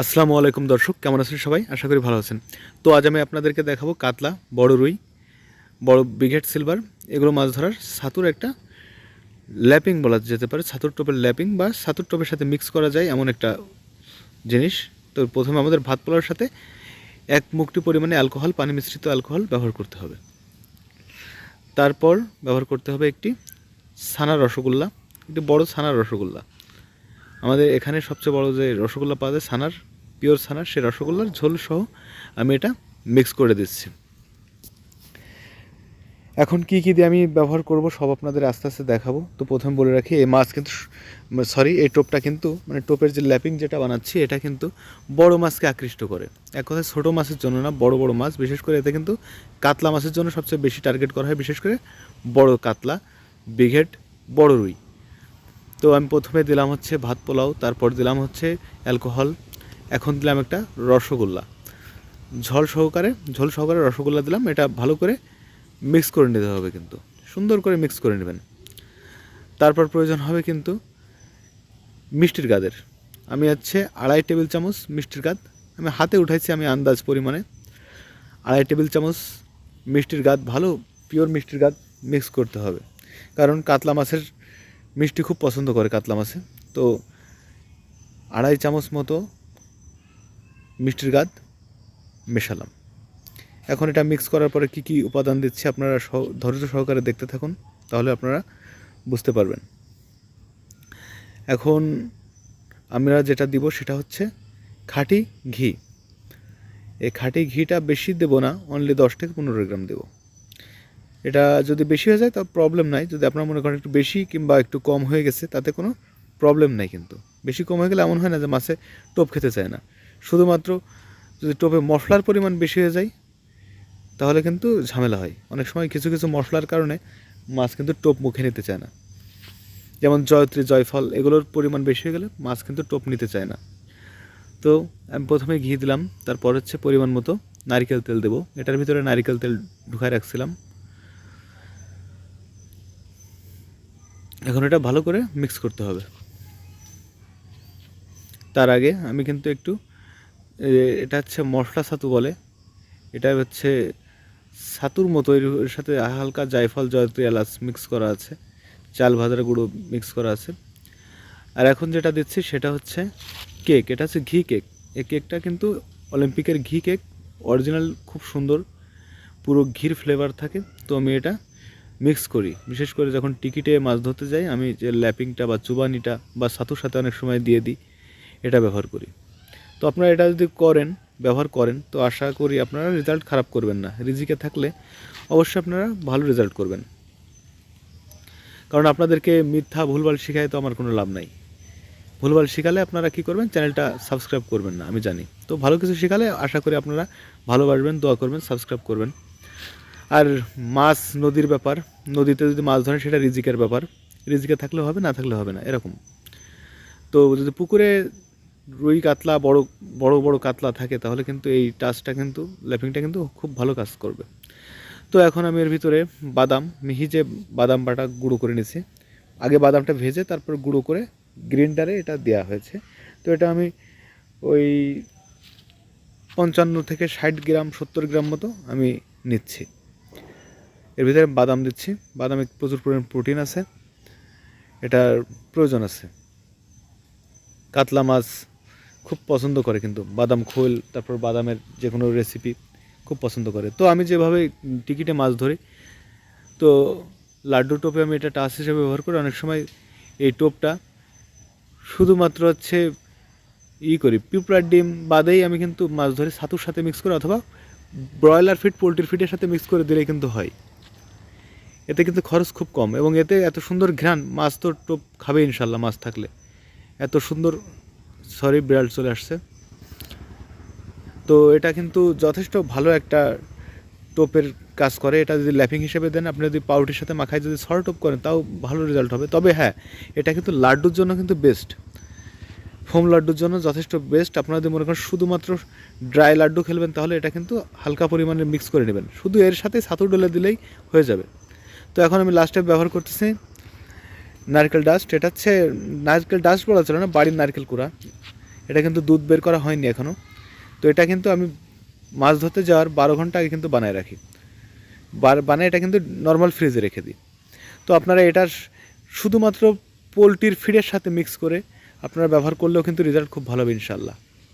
আসসালামু আলাইকুম দর্শক, কেমন আছেন সবাই? আশা করি ভালো আছেন। তো আজ আমি আপনাদেরকে দেখাবো কাতলা, বড় রুই, বড় ব্রিগেড সিলভার। এগুলো মাছ ধরার ছাতুর একটা ল্যাপিং বলা যেতে পারে, ছাতুর টোপের ল্যাপিং বা ছাতুর টোপের সাথে মিক্স করা যায় এমন একটা জিনিস। তো প্রথমে আমাদের ভাত পোলার সাথে এক মুক্তি পরিমাণে অ্যালকোহল, পানি মিশ্রিত অ্যালকোহল ব্যবহার করতে হবে। তারপর ব্যবহার করতে হবে একটি ছানার রসগোল্লা, একটি বড় ছানার রসগোল্লা। আমাদের এখানে সবচেয়ে বড় যে রসগোল্লা পাওয়া যায়, ছানার পিওর ছানার, সেই রসগোল্লার ঝোল সহ আমি এটা মিক্স করে দিচ্ছি। এখন কি কী দিয়ে আমি ব্যবহার করব সব আপনাদের আস্তে আস্তে দেখাবো। তো প্রথমে বলে রাখি, এই মাছ কিন্তু সরি এই টোপটা কিন্তু মানে টোপের যে ল্যাপিং যেটা বানাচ্ছি, এটা কিন্তু বড় মাছকে আকৃষ্ট করে। এক কথায় ছোটো মাছের জন্য না, বড় বড় মাছ, বিশেষ করে এতে কিন্তু কাতলা মাছের জন্য সবচেয়ে বেশি টার্গেট করা হয়, বিশেষ করে বড় কাতলা, বিঘেট, বড় রুই। তো আমি প্রথমে দিলাম হচ্ছে ভাত পোলাও, তারপর দিলাম হচ্ছে অ্যালকোহল, এখন দিলাম একটা রসগোল্লা। ঝোল সহকারে ঝোল সহকারে রসগোল্লা দিলাম, এটা ভালো করে মিক্স করে নিতে হবে কিন্তু, সুন্দর করে মিক্স করে নেবেন। তারপর প্রয়োজন হবে কিন্তু মিষ্টির গাদের। আমি হচ্ছে আড়াই টেবিল চামচ মিষ্টির গাদ, আমি হাতে উঠাইছি আমি আন্দাজ পরিমাণে। আড়াই টেবিল চামচ মিষ্টির গাদ, ভালো পিওর মিষ্টির গাদ মিক্স করতে হবে। কারণ কাতলা মাছের মিষ্টি খুব পছন্দ করে কাতলা মাছে। তো আড়াই চামচ মতো মিষ্টির গাদ মেশালাম। এখন এটা মিক্স করার পরে কি কি উপাদান দিচ্ছি আপনারা ধৈর্য সহকারে দেখতে থাকুন, তাহলে আপনারা বুঝতে পারবেন। এখন আমরা যেটা দিব সেটা হচ্ছে খাঁটি ঘি। এই খাঁটি ঘিটা বেশি দেবো না অনলি দশ থেকে পনেরো গ্রাম দেবো। এটা যদি বেশি হয়ে যায় তা প্রবলেম নাই। যদি আপনার মনে করেন একটু বেশি কিংবা একটু কম হয়ে গেছে, তাতে কোনো প্রবলেম নাই কিন্তু। বেশি কম হয়ে গেলে এমন হয় না যে মাছে টোপ খেতে চায় না। শুধুমাত্র যদি টোপে মশলার পরিমাণ বেশি হয়ে যায়, তাহলে কিন্তু ঝামেলা হয়। অনেক সময় কিছু কিছু মশলার কারণে মাছ কিন্তু টোপ মুখে নিতে চায় না। যেমন জয়ত্রী, জয়ফল, এগুলোর পরিমাণ বেশি হয়ে গেলে মাছ কিন্তু টোপ নিতে চায় না। তো আমি প্রথমে ঘি দিলাম, তারপর হচ্ছে পরিমাণ মতো নারিকেল তেল দেবো। এটার ভিতরে নারিকেল তেল ঢুকায় রাখছিলাম। এখন এটা ভালো করে মিক্স করতে হবে। তার আগে আমি কিন্তু একটু এটা হচ্ছে মশলা ছাতু বলে। এটা হচ্ছে ছাতুর মতো, এর সাথে হালকা জায়ফল জয়ত্রী এলাচ মিক্স করা আছে। চাল ভাজার গুঁড়ো মিক্স করা আছে। আর এখন যেটা দিচ্ছি সেটা হচ্ছে কেক এটা হচ্ছে ঘি কেক এই কেকটা কিন্তু অলিম্পিকের ঘি কেক অরিজিনাল খুব সুন্দর, পুরো ঘির ফ্লেভার থাকে। তো আমি এটা মিক্স করি। বিশেষ করে যখন টিকিটে মাছ ধরতে যাই, আমি যে ল্যাপিংটা বা চুবানিটা বা ছাতুর সাথে অনেক সময় দিয়ে দিই, এটা ব্যবহার করি। তো আপনারা এটা যদি করেন, ব্যবহার করেন, তো আশা করি আপনারা রেজাল্ট খারাপ করবেন না। রিজিকে থাকলে অবশ্যই আপনারা ভালো রেজাল্ট করবেন। কারণ আপনাদেরকে মিথ্যা ভুলভাল শেখায় তো আমার কোনো লাভ নাই। ভুলভাল শেখালে আপনারা কি করবেন? চ্যানেলটা সাবস্ক্রাইব করবেন না, আমি জানি। তো ভালো কিছু শেখালে আশা করি আপনারা ভালোবাসবেন, দোয়া করবেন সাবস্ক্রাইব করবেন। আর মাছ নদীর ব্যাপার, নদীতে যদি মাছ ধরেন সেটা রিজিকের ব্যাপার। রিজিকে থাকলে হবে, না থাকলে হবে না, এরকম। তো যদি পুকুরে রুই কাতলা বড় বড় বড় কাতলা থাকে, তাহলে কিন্তু এই টাচটা কিন্তু, ল্যাপিংটা কিন্তু খুব ভালো কাজ করবে। তো এখন আমি এর ভিতরে বাদাম, মিহি যে বাদাম বাটা গুঁড়ো করে নিয়েছি, আগে বাদামটা ভেজে তারপর গুঁড়ো করে গ্রিন্ডারে এটা দেওয়া হয়েছে। তো এটা আমি ওই পঞ্চান্ন থেকে ষাট গ্রাম, সত্তর গ্রাম মতো আমি নিচ্ছি। এর ভিতরে বাদাম দিচ্ছি। বাদামে প্রচুর পরিমাণ প্রোটিন আছে। এটার প্রয়োজন আছে। কাতলা মাছ খুব পছন্দ করে কিন্তু। বাদাম খোল, তারপর বাদামের যে কোনো রেসিপি খুব পছন্দ করে। তো আমি যেভাবে টিকিটে মাছ ধরি, তো লাড্ডু টোপে আমি এটা টাচ হিসেবে ব্যবহার করি। অনেক সময় এই টোপটা শুধুমাত্র হচ্ছে ই করি, পিঁপড়ার ডিম বাদেই আমি কিন্তু মাছ ধরি ছাতুর সাথে মিক্স করে, অথবা ব্রয়লার ফিট পোলট্রির ফিটের সাথে মিক্স করে দিলেই কিন্তু হয়। এতে কিন্তু খরচ খুব কম এবং এতে এত সুন্দর ঘ্রাণ, মাছ তো টোপ খাবে ইনশাল্লাহ, মাছ থাকলে। এত সুন্দর, সরি, বিড়াল চলে আসছে। তো এটা কিন্তু যথেষ্ট ভালো একটা টোপের কাজ করে। এটা যদি ল্যাপিং হিসেবে দেন, আপনি যদি পাউটির সাথে মাখায় যদি সর টোপ করেন, তাও ভালো রেজাল্ট হবে। তবে হ্যাঁ এটা কিন্তু লাড্ডুর জন্য কিন্তু বেস্ট ফোম লাড্ডুর জন্য যথেষ্ট বেস্ট আপনারা যদি মনে করেন শুধুমাত্র ড্রাই লাড্ডু খেলবেন, তাহলে এটা কিন্তু হালকা পরিমাণে মিক্স করে নেবেন। শুধু এর সাথে ছাতু ডলে দিলেই হয়ে যাবে। তো এখন আমি লাস্টে ব্যবহার করতেছি। নারকেল ডাস্ট এটা হচ্ছে নারকেল ডাস্ট বলা চলে না, বাড়ির নারকেল কুড়া। এটা কিন্তু দুধ বের করা হয়নি এখনও তো এটা কিন্তু আমি মাছ ধরতে যাওয়ার বারো ঘণ্টা আগে কিন্তু বানায় রাখি। বানায় এটা কিন্তু নর্মাল ফ্রিজে রেখে দিই। তো আপনারা এটা শুধুমাত্র পোলট্রির ফিডের সাথে মিক্স করে আপনারা ব্যবহার করলেও কিন্তু রেজাল্ট খুব ভালো হবে ইনশাল্লাহ